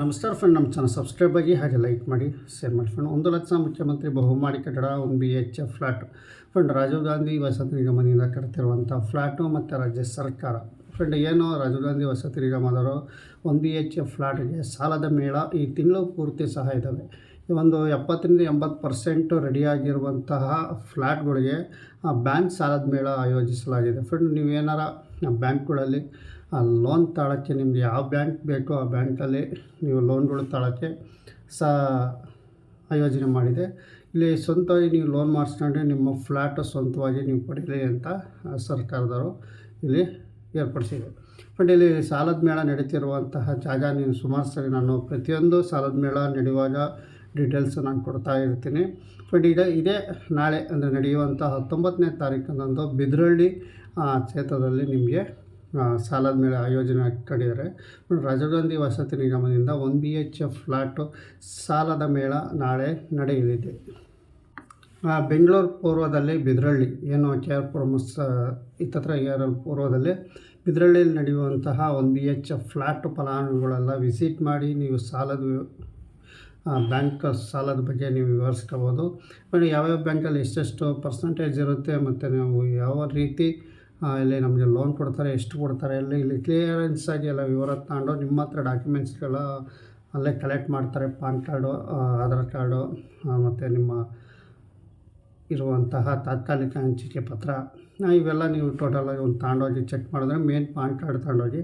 ನಮಸ್ಕಾರ ಫ್ರೆಂಡ್ ನಮ್ಮ channel subscribe ಆಗಿ ಹಾಗೆ ಲೈಕ್ ಮಾಡಿ ಶೇರ್ ಮಾಡಿ ಫ್ರೆಂಡ್ ಒಂದು ಲಕ್ಷ ಮುಖ್ಯಮಂತ್ರಿ ಬಹುಮಾಡಿ ಕಟ್ಟಡ ಒಂದು B H F flat friend Rajiv Gandhi ವಸತಿ ನಿಗಮದಿಂದ ಕಟ್ತಿರುವಂಥ ಫ್ಲ್ಯಾಟು ಮತ್ತು ರಾಜ್ಯ ಸರ್ಕಾರ. ಫ್ರೆಂಡ್ ಏನು ರಾಜೀವ್ ಗಾಂಧಿ ವಸತಿ ನಿಗಮದವರು ಒಂದು ಬಿ ಎಚ್ ಎಫ್ ಫ್ಲ್ಯಾಟ್ಗೆ ಸಾಲದ ಮೇಳ ಈ ತಿಂಗಳು ಪೂರ್ತಿ ಸಹ ಇದ್ದಾವೆ. ಒಂದು ಎಪ್ಪತ್ತರಿಂದ ಎಂಬತ್ತು ಪರ್ಸೆಂಟು ರೆಡಿಯಾಗಿರುವಂತಹ ಫ್ಲ್ಯಾಟ್ಗಳಿಗೆ ಬ್ಯಾಂಕ್ ಸಾಲದ ಮೇಳ ಆಯೋಜಿಸಲಾಗಿದೆ. ಫ್ರೆಂಡ್ ನೀವೇನಾರ ಬ್ಯಾಂಕ್ಗಳಲ್ಲಿ ಲೋನ್ ತಾಳೋಕ್ಕೆ ನಿಮ್ಗೆ ಯಾವ ಬ್ಯಾಂಕ್ ಬೇಕೋ ಆ ಬ್ಯಾಂಕಲ್ಲಿ ನೀವು ಲೋನ್ಗಳು ತಾಳೋಕ್ಕೆ ಸಹ ಆಯೋಜನೆ ಮಾಡಿದೆ. ಇಲ್ಲಿ ಸ್ವಂತವಾಗಿ ನೀವು ಲೋನ್ ಮಾಡಿಸ್ಕೊಂಡ್ರೆ ನಿಮ್ಮ ಫ್ಲ್ಯಾಟ್ ಸ್ವಂತವಾಗಿ ನೀವು ಪಡೀಲಿ ಅಂತ ಸರ್ಕಾರದವರು ಇಲ್ಲಿ ಏರ್ಪಡಿಸಿದೆ. ಬಟ್ ಇಲ್ಲಿ ಸಾಲದ ಮೇಳ ನಡೀತಿರುವಂತಹ ಜಾಗ ನೀವು ಸುಮಾರು ಸರಿ ನಾನು ಪ್ರತಿಯೊಂದು ಸಾಲದ ಮೇಳ ನಡೆಯುವಾಗ ಡೀಟೇಲ್ಸ್ ನಾನು ಕೊಡ್ತಾ ಇರ್ತೀನಿ. ಬಟ್ ಇದೆ ಇದೇ ನಾಳೆ ಅಂದರೆ ನಡೆಯುವಂಥ ಹತ್ತೊಂಬತ್ತನೇ ತಾರೀಕಿನಂದು ಬಿದ್ರಳ್ಳಿ ಆ, ಕ್ಷೇತ್ರದಲ್ಲಿ ನಿಮಗೆ ಆ, ಸಾಲದ ಮೇಳ ಆಯೋಜನೆ ಮಾಡಿದ್ದಾರೆ ರಾಜೀವ್ ಗಾಂಧಿ ವಸತಿ ನಿಗಮದಿಂದ one B H F flat ಸಾಲದ ಮೇಳ ನಾಳೆ ನಡೆಯಲಿದೆ. ಬೆಂಗಳೂರು ಪೂರ್ವದಲ್ಲಿ ಬಿದ್ರಳ್ಳಿ, ಏನು ಕೆ ಆರ್ ಪುರಂ ಇತ್ತತ್ರ ಕೆ ಆರ್ ಪೂರ್ವದಲ್ಲಿ ಬಿದ್ರಳ್ಳಿಯಲ್ಲಿ ನಡೆಯುವಂತಹ one B H F flat ಫಲಾನುಭವಿಗಳೆಲ್ಲ visit ಮಾಡಿ ನೀವು ಸಾಲದ ಬ್ಯಾಂಕ್ ಸಾಲದ ಬಗ್ಗೆ ನೀವು ವಿವರಿಸ್ಕೋಬೋದು. ಬಟ್ ಯಾವ್ಯಾವ ಬ್ಯಾಂಕಲ್ಲಿ ಎಷ್ಟೆಷ್ಟು ಪರ್ಸಂಟೇಜ್ ಇರುತ್ತೆ ಮತ್ತು ನಾವು ಯಾವ ರೀತಿ ಇಲ್ಲಿ ನಮಗೆ ಲೋನ್ ಕೊಡ್ತಾರೆ, ಎಷ್ಟು ಕೊಡ್ತಾರೆ ಎಲ್ಲ ಇಲ್ಲಿ ಕ್ಲಿಯರೆನ್ಸ್ ಆಗಿ ಎಲ್ಲ ವಿವರ ತಗೊಂಡು ನಿಮ್ಮ ಹತ್ರ ಡಾಕ್ಯುಮೆಂಟ್ಸ್ಗಳ ಅಲ್ಲೇ ಕಲೆಕ್ಟ್ ಮಾಡ್ತಾರೆ ಪಾನ್ ಕಾರ್ಡು ಆಧಾರ್ ಕಾರ್ಡು ಮತ್ತು ನಿಮ್ಮ ಇರುವಂತಹ ತಾತ್ಕಾಲಿಕ ಹಂಚಿಕೆ ಪತ್ರ ಇವೆಲ್ಲ ನೀವು ಟೋಟಲಾಗಿ ಒಂದು ತಗೊಂಡೋಗಿ ಚೆಕ್ ಮಾಡಿದ್ರೆ ಮೇನ್ ಪಾನ್ ಕಾರ್ಡ್ ತಗೊಂಡೋಗಿ,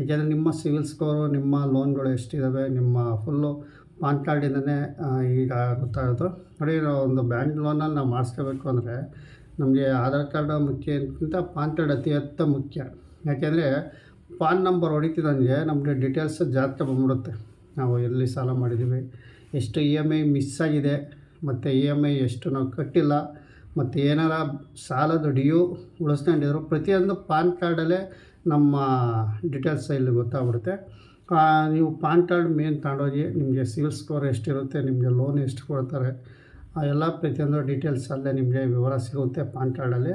ಏಕೆಂದರೆ ನಿಮ್ಮ ಸಿವಿಲ್ ಸ್ಕೋರು ನಿಮ್ಮ ಲೋನ್ಗಳು ಎಷ್ಟಿದ್ದಾವೆ ನಿಮ್ಮ ಫುಲ್ಲು ಪಾನ್ ಕಾರ್ಡಿಂದನೇ ಈಗ ಗೊತ್ತಾಗೋದು ನೋಡಿ ಒಂದು ಬ್ಯಾಂಕ್ ಲೋನಲ್ಲಿ ನಾವು ಮಾಡಿಸ್ಕೋಬೇಕು ಅಂದರೆ ನಮಗೆ ಆಧಾರ್ ಕಾರ್ಡ್ ಮುಖ್ಯಕ್ಕಿಂತ ಪಾನ್ ಕಾರ್ಡ್ ಅತಿ ಅತ್ತ ಮುಖ್ಯ. ಯಾಕೆಂದರೆ ಪಾನ್ ನಂಬರ್ ಹೊಡಿತಿದಂಗೆ ನಮಗೆ ಡೀಟೇಲ್ಸ್ ಜಾಸ್ತಿ ಬಂದ್ಬಿಡುತ್ತೆ. ನಾವು ಎಲ್ಲಿ ಸಾಲ ಮಾಡಿದ್ದೀವಿ, ಎಷ್ಟು ಇ ಎಂ ಐ ಮಿಸ್ ಆಗಿದೆ, ಮತ್ತು ಇ ಎಂ ಐ ಎಷ್ಟು ನಾವು ಕಟ್ಟಿಲ್ಲ, ಮತ್ತು ಏನಾರ ಸಾಲದ ಡ್ಯೂ ಉಳಿಸ್ಕೊಂಡಿದ್ರು ಪ್ರತಿಯೊಂದು ಪಾನ್ ಕಾರ್ಡಲ್ಲೇ ನಮ್ಮ ಡೀಟೇಲ್ಸ್ ಇಲ್ಲಿ ಗೊತ್ತಾಗ್ಬಿಡುತ್ತೆ. ನೀವು ಪಾನ್ ಕಾರ್ಡ್ ಮೇನ್ ತಗೊಂಡೋಗಿ ನಿಮಗೆ ಸಿವಿಲ್ ಸ್ಕೋರ್ ಎಷ್ಟಿರುತ್ತೆ, ನಿಮಗೆ ಲೋನ್ ಎಷ್ಟು ಕೊಡ್ತಾರೆ ಎಲ್ಲ ಪ್ರತಿಯೊಂದು ಡೀಟೇಲ್ಸ್ ಅಲ್ಲೇ ನಿಮಗೆ ವಿವರ ಸಿಗುತ್ತೆ ಪಾನ್ ಕಾರ್ಡಲ್ಲಿ.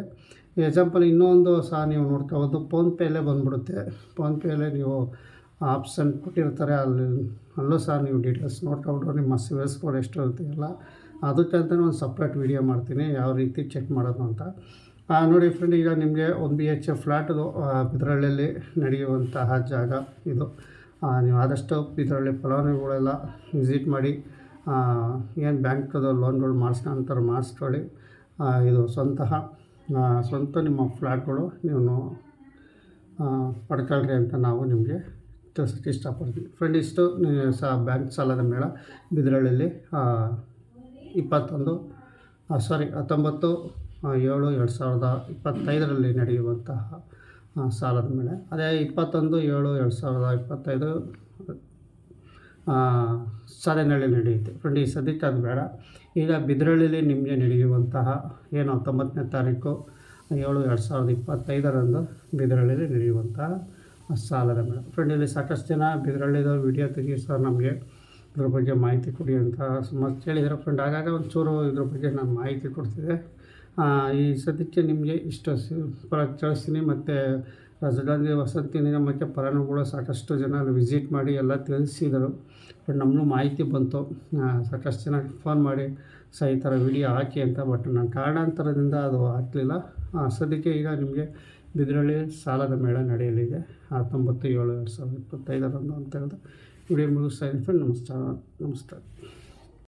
ಎಕ್ಸಾಂಪಲ್ ಇನ್ನೊಂದು ಸಹ ನೀವು ನೋಡ್ಕೋಬೋದು ಫೋನ್ಪೇಲೇ ಬಂದ್ಬಿಡುತ್ತೆ. ಫೋನ್ಪೇಲೇ ನೀವು ಆಪ್ಷನ್ ಕೊಟ್ಟಿರ್ತಾರೆ. ಅಲ್ಲಿ ಅಲ್ಲೂ ಸಹ ನೀವು ಡೀಟೇಲ್ಸ್ ನೋಡ್ಕೊಂಡ್ರು ನಿಮ್ಮ ಸಿವಿಲ್ ಸ್ಕೋರ್ ಎಷ್ಟು ಇರುತ್ತೆ ಎಲ್ಲ ಅದಕ್ಕಂತಲೇ ಒಂದು ಸಪ್ರೇಟ್ ವೀಡಿಯೋ ಮಾಡ್ತೀನಿ. ಯಾವ ರೀತಿ ಚೆಕ್ ಮಾಡೋದು ಅಂತ. ನೋಡಿ ಫ್ರೆಂಡ್ ಈಗ ನಿಮಗೆ ಒಂದು ಬಿ ಎಚ್ ಎಫ್ ಫ್ಲ್ಯಾಟ್ದು ಬಿದ್ರಳ್ಳಿಯಲ್ಲಿ ನಡೆಯುವಂತಹ ಜಾಗ ಇದು. ನೀವು ಆದಷ್ಟು ಇದರಲ್ಲಿ ಫಲಾನುಭವಿಗಳೆಲ್ಲ ವಿಸಿಟ್ ಮಾಡಿ ಏನು ಬ್ಯಾಂಕದು ಲೋನ್ಗಳು ಮಾಡಿಸ್ಕೊಂತಾರೆ ಮಾಡಿಸ್ಕೊಳ್ಳಿ. ಇದು ಸ್ವಂತಹ ಸ್ವಂತ ನಿಮ್ಮ ಫ್ಲ್ಯಾಟ್ಗಳು ನೀವು ಪಡ್ಕೊಳ್ರಿ ಅಂತ ನಾವು ನಿಮಗೆ ತಿಳಿಸೋಕ್ಕೆ ಇಷ್ಟಪಡ್ತೀವಿ. ಫ್ರೆಂಡ್ ಇಷ್ಟು ಸಹ ಬ್ಯಾಂಕ್ ಸಾಲದ ಮೇಳ. ಬಿದ್ರಳ್ಳಿಯಲ್ಲಿ ಇಪ್ಪತ್ತೊಂದು ಸಾರಿ ಹತ್ತೊಂಬತ್ತು ಏಳು ಎರಡು ಸಾವಿರದ ಇಪ್ಪತ್ತೈದರಲ್ಲಿ ನಡೆಯುವಂತಹ ಸಾಲದ ಮೇಳ. ಅದೇ ಇಪ್ಪತ್ತೊಂದು, ಏಳು ಎರಡು ಸಾವಿರದ ಇಪ್ಪತ್ತೈದು ಸಾಧನಹಳ್ಳಿ ನಡೆಯುತ್ತೆ. ಫ್ರೆಂಡ್ ಈ ಸದ್ಯಕ್ಕೆ ಅದು ಬೇಡ. ಈಗ ಬಿದ್ರಳ್ಳಿಲಿ ನಿಮಗೆ ನಡೆಯುವಂತಹ ಏನು ಹತ್ತೊಂಬತ್ತನೇ ತಾರೀಕು, ಏಳು ಎರಡು ಸಾವಿರದ ಇಪ್ಪತ್ತೈದರಂದು ಬಿದ್ರಳ್ಳಿಲಿ ನಡೆಯುವಂತಹ ಸಾಲದ ಮೇಡಮ್ ಫ್ರೆಂಡ್ ಇಲ್ಲಿ ಸಾಕಷ್ಟು ಜನ ಬಿದ್ರಳ್ಳಿದ ವಿಡಿಯೋ ತೆಗಿ ಸರ್ ನಮಗೆ ಇದ್ರ ಬಗ್ಗೆ ಮಾಹಿತಿ ಕೊಡಿ ಅಂತ ಸುಮಾರು ಕೇಳಿದ್ದಾರೆ ಫ್ರೆಂಡ್ ಆಗಾಗ ಒಂಚೂರು ಇದ್ರ ಬಗ್ಗೆ ನಾನು ಮಾಹಿತಿ ಕೊಡ್ತಿದ್ದೆ. ಈ ಸದ್ಯಕ್ಕೆ ನಿಮಗೆ ಇಷ್ಟು ತಿಳಿಸ್ತೀನಿ ಮತ್ತು ರಾಜಧಾನಿ ವಸತಿ ನಿಗಮಕ್ಕೆ ಕೂಡ ಸಾಕಷ್ಟು ಜನ ವಿಸಿಟ್ ಮಾಡಿ ಎಲ್ಲ ತಿಳಿಸಿದರು. ಬಟ್ ನಮ್ಮನ್ನು ಮಾಹಿತಿ ಬಂತು. ಸಾಕಷ್ಟು ಜನ ಫೋನ್ ಮಾಡಿ ಸ ಈ ಥರ ವಿಡಿಯೋ ಹಾಕಿ ಅಂತ. ಬಟ್ ನಾನು ಕಾರಣಾಂತರದಿಂದ ಅದು ಹಾಕಲಿಲ್ಲ ಸದ್ಯಕ್ಕೆ ಈಗ ನಿಮಗೆ ಬಿದಿರಳ್ಳಿ ಸಾಲದ ಮೇಳ ನಡೆಯಲಿದೆ. ಹತ್ತೊಂಬತ್ತು ಏಳು ಎರಡು ಸಾವಿರದ ಇಪ್ಪತ್ತೈದರಂದು ಅಂತ ಹೇಳಿದ್ರೆ ವಿಡಿಯೋ ಮುಗಿಸ್ತಾ ಇದ್ದೀನಿ ಫ್ರೆಂಡ್ ನಮಸ್ಕಾರ. ನಮಸ್ಕಾರ.